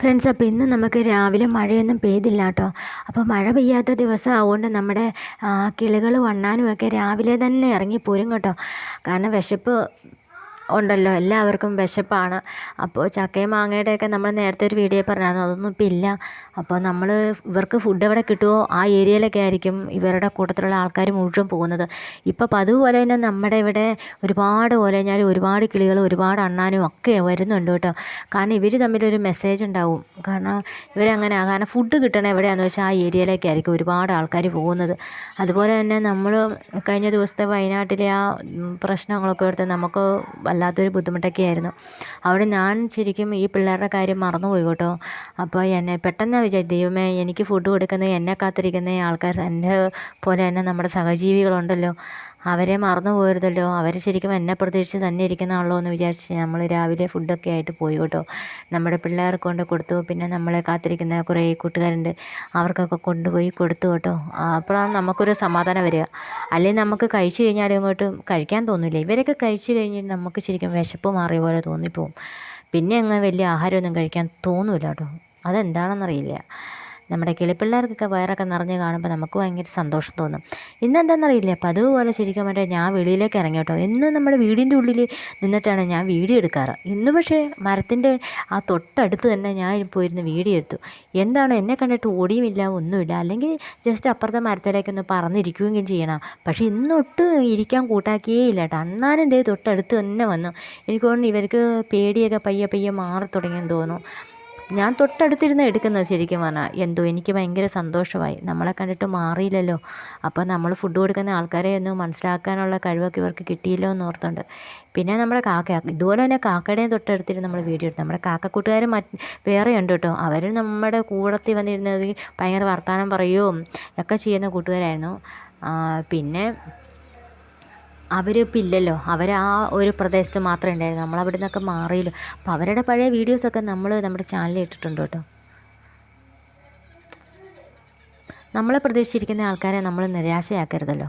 Friends അപ്പോൾ ഇന്ന് നമുക്ക് രാവിലെ മഴയൊന്നും പെയ്തില്ല കേട്ടോ അപ്പോൾ മഴ പെയ്യാത്ത ദിവസം അതുകൊണ്ട് നമ്മുടെ കിളികൾ വണ്ണാനും ഒക്കെ രാവിലെ തന്നെ ഇറങ്ങി ഇറങ്ങിപ്പോരും കേട്ടോ. കാരണം വിശപ്പ് ഉണ്ടല്ലോ. എല്ലാവർക്കും വിശപ്പാണ്. അപ്പോൾ ചക്കയും മാങ്ങയുടെയൊക്കെ നമ്മൾ നേരത്തെ ഒരു വീഡിയോ പറഞ്ഞായിരുന്നു. അതൊന്നും ഇപ്പം ഇല്ല. അപ്പോൾ നമ്മൾ ഇവർക്ക് ഫുഡ് എവിടെ കിട്ടുമോ ആ ഏരിയയിലൊക്കെ ആയിരിക്കും ഇവരുടെ കൂട്ടത്തിലുള്ള ആൾക്കാർ മുഴുവൻ പോകുന്നത്. ഇപ്പോൾ പതിവ് തന്നെ നമ്മുടെ ഇവിടെ ഒരുപാട് പോലെ ഞാൻ ഒരുപാട് കിളികൾ ഒരുപാട് അണ്ണാനും ഒക്കെ വരുന്നുണ്ട് കേട്ടോ. കാരണം ഇവർ തമ്മിലൊരു മെസ്സേജ് ഉണ്ടാവും. കാരണം ഇവരങ്ങനെ കാരണം ഫുഡ് കിട്ടണ എവിടെയാണെന്ന് വെച്ചാൽ ആ ഏരിയയിലേക്കായിരിക്കും ഒരുപാട് ആൾക്കാർ പോകുന്നത്. അതുപോലെ തന്നെ നമ്മൾ കഴിഞ്ഞ ദിവസത്തെ വയനാട്ടിലെ ആ പ്രശ്നങ്ങളൊക്കെ എടുത്ത് നമുക്ക് വല്ലാത്തൊരു ബുദ്ധിമുട്ടൊക്കെ ആയിരുന്നു അവിടെ ഞാൻ ശരിക്കും ഈ പിള്ളേരുടെ കാര്യം മറന്നുപോയി കേട്ടോ. അപ്പോൾ എന്നെ പെട്ടെന്ന് വിചാരിച്ചു ദൈവമേ എനിക്ക് ഫുഡ് കൊടുക്കുന്ന എന്നെ കാത്തിരിക്കുന്ന ആൾക്കാർ എന്റെ പോലെ തന്നെ നമ്മുടെ സഹജീവികളുണ്ടല്ലോ. അവരെ മറന്നു പോരുതല്ലോ. അവർ ശരിക്കും എന്നെ പ്രതീക്ഷിച്ച് തന്നെ ഇരിക്കുന്നതാണല്ലോ എന്ന് വിചാരിച്ച് നമ്മൾ രാവിലെ ഫുഡൊക്കെ ആയിട്ട് പോയി കേട്ടോ. നമ്മുടെ പിള്ളേർക്ക് കൊണ്ട് കൊടുത്തു. പിന്നെ നമ്മളെ കാത്തിരിക്കുന്ന കുറേ കൂട്ടുകാരുണ്ട്. അവർക്കൊക്കെ കൊണ്ടുപോയി കൊടുത്തു കേട്ടോ. അപ്പോഴാണ് നമുക്കൊരു സമാധാനം വരിക. അല്ലെങ്കിൽ നമുക്ക് കഴിച്ചു കഴിഞ്ഞാലും ഇങ്ങോട്ട് കഴിക്കാൻ തോന്നില്ല ഇവരൊക്കെ കഴിച്ചു കഴിഞ്ഞ് നമുക്ക് ശരിക്കും വിശപ്പ് മാറിയ പോലെ തോന്നിപ്പോവും. പിന്നെ അങ്ങനെ വലിയ ആഹാരമൊന്നും കഴിക്കാൻ തോന്നില്ല കേട്ടോ. അതെന്താണെന്നറിയില്ല. നമ്മുടെ കിളിപ്പിള്ളേർക്കൊക്കെ വയറൊക്കെ നിറഞ്ഞ് കാണുമ്പോൾ നമുക്ക് ഭയങ്കര സന്തോഷം തോന്നും. ഇന്നെന്താണെന്നറിയില്ല അപ്പം അതുപോലെ ശരിക്കും പറഞ്ഞാൽ ഞാൻ വെളിയിലേക്ക് ഇറങ്ങി ഇന്ന് നമ്മുടെ വീടിന്റെ ഉള്ളിൽ നിന്നിട്ടാണ് ഞാൻ വീഡിയോ എടുക്കാറ്. ഇന്ന് പക്ഷേ മരത്തിന്റെ ആ തൊട്ടടുത്ത് തന്നെ ഞാൻ പോയിരുന്ന് വീഡിയോ എടുത്തു. എന്താണ് എന്നെ കണ്ടിട്ട് ഓടിയുമില്ല ഒന്നുമില്ല. അല്ലെങ്കിൽ ജസ്റ്റ് അപ്പുറത്തെ മരത്തിലേക്കൊന്ന് പറന്നിരിക്കുകയും ചെയ്യണം. പക്ഷേ ഇന്നൊട്ട് ഇരിക്കാൻ കൂട്ടാക്കിയേ ഇല്ല കേട്ടോ. അണ്ണാനും ദേ തൊട്ടടുത്ത് തന്നെ വന്നു. എനിക്ക് ഇവർക്ക് പേടിയൊക്കെ പയ്യെ പയ്യെ മാറി തുടങ്ങിയെന്ന് തോന്നുന്നു. ഞാൻ തൊട്ടടുത്തിരുന്ന് എടുക്കുന്നത് ശരിക്കും പറഞ്ഞാൽ എന്തോ എനിക്ക് ഭയങ്കര സന്തോഷമായി. നമ്മളെ കണ്ടിട്ട് മാറിയില്ലല്ലോ. അപ്പോൾ നമ്മൾ ഫുഡ് കൊടുക്കുന്ന ആൾക്കാരെ ഒന്ന് മനസ്സിലാക്കാനുള്ള കഴിവൊക്കെ ഇവർക്ക് കിട്ടിയില്ലോ എന്ന് ഓർത്തുണ്ട്. പിന്നെ നമ്മുടെ കാക്ക ഇതുപോലെ തന്നെ കാക്കയുടെയും തൊട്ടടുത്തിരുന്ന് നമ്മൾ വീഡിയോ എടുത്തു. നമ്മുടെ കാക്കക്കൂട്ടുകാർ മറ്റ് വേറെ ഉണ്ട് കേട്ടോ. അവർ നമ്മുടെ കൂടത്തിൽ വന്നിരുന്നത് ഭയങ്കര വർത്തമാനം പറയുകയും ഒക്കെ ചെയ്യുന്ന കൂട്ടുകാരായിരുന്നു. പിന്നെ അവരിപ്പോൾ ഇല്ലല്ലോ അവർ ആ ഒരു പ്രദേശത്ത് മാത്രമേ ഉണ്ടായിരുന്നു നമ്മൾ അവിടെ നിന്നൊക്കെ മാറിയല്ലോ. അപ്പോൾ അവരുടെ പഴയ വീഡിയോസൊക്കെ നമ്മൾ നമ്മുടെ ചാനലിൽ ഇട്ടിട്ടുണ്ട് കേട്ടോ. നമ്മളെ പ്രതീക്ഷിച്ചിരിക്കുന്ന ആൾക്കാരെ നമ്മൾ നിരാശയാക്കരുതല്ലോ.